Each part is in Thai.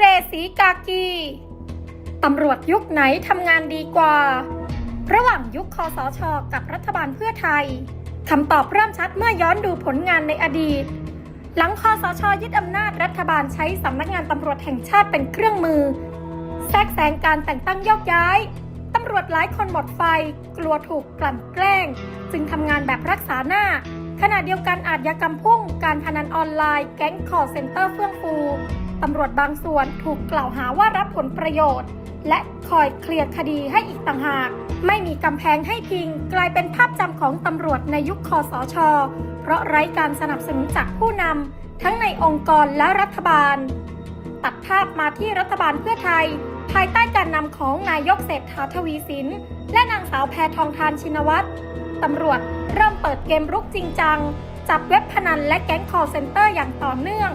เรย์สีกากี ตำรวจยุคไหนทำงานดีกว่า ระหว่างยุคคอสชกับรัฐบาลเพื่อไทยคำตอบเริ่มชัดเมื่อย้อนดูผลงานในอดีต หลังคอสชยึดอำนาจรัฐบาลใช้สำนักงานตำรวจแห่งชาติเป็นเครื่องมือ แทรกแซงการแต่งตั้งยกย้ายตำรวจหลายคนหมดไฟ กลัวถูกกลั่นแกล้ง จึงทำงานแบบรักษาหน้า ขณะเดียวกันอาชญากรรมพุ่งการพนันออนไลน์แก๊งคอร์เซ็นเตอร์เฟื่องฟูตำรวจบางส่วนถูกกล่าวหาว่ารับผลประโยชน์ และคอยเคลียร์คดีให้อีกต่างหาก ไม่มีกำแพงให้พิง กลายเป็นภาพจำของตำรวจในยุคคอสช เพราะไร้การสนับสนุนจากผู้นำทั้งในองค์กรและรัฐบาล ตัดภาพมาที่รัฐบาลเพื่อไทย ภายใต้การนำของนายกเศรษฐาทวีสิน และนางสาวแพทองทานชินวัตร ตำรวจ เริ่มเปิดเกมรุกจริงจัง จับเว็บพนันและแก๊งคอร์เซ็นเตอร์อย่างต่อเนื่อง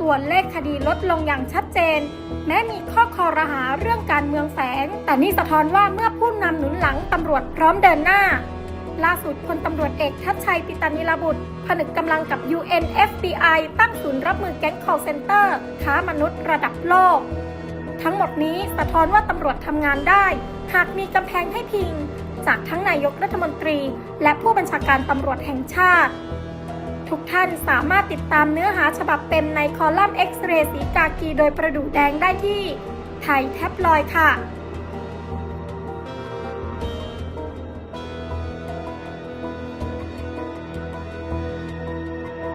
ตัวเลขคดีลดลงอย่างชัดเจน แม้มีข้อคอรหาเรื่องการเมืองแฝง แต่นี่สะท้อนว่าเมื่อผู้นำหนุนหลังตำรวจพร้อมเดินหน้า ล่าสุดพลตำรวจเอกทัชชัยปิตานิลบุตร ผนึกกำลังกับ UN FBI ตั้งศูนย์รับมือแก๊ง call center ค้ามนุษย์ระดับโลก ทั้งหมดนี้สะท้อนว่าตำรวจทำงานได้ หากมีกำแพงให้พิง จากทั้งนายกรัฐมนตรี และผู้บัญชาการตำรวจแห่งชาติ ทุกท่านสามารถติดตามเนื้อหาฉบับเต็มในคอลัมน์เอ็กซเรย์สีกากีโดยประดูแดงได้ที่ไทยแท็บลอยค่ะ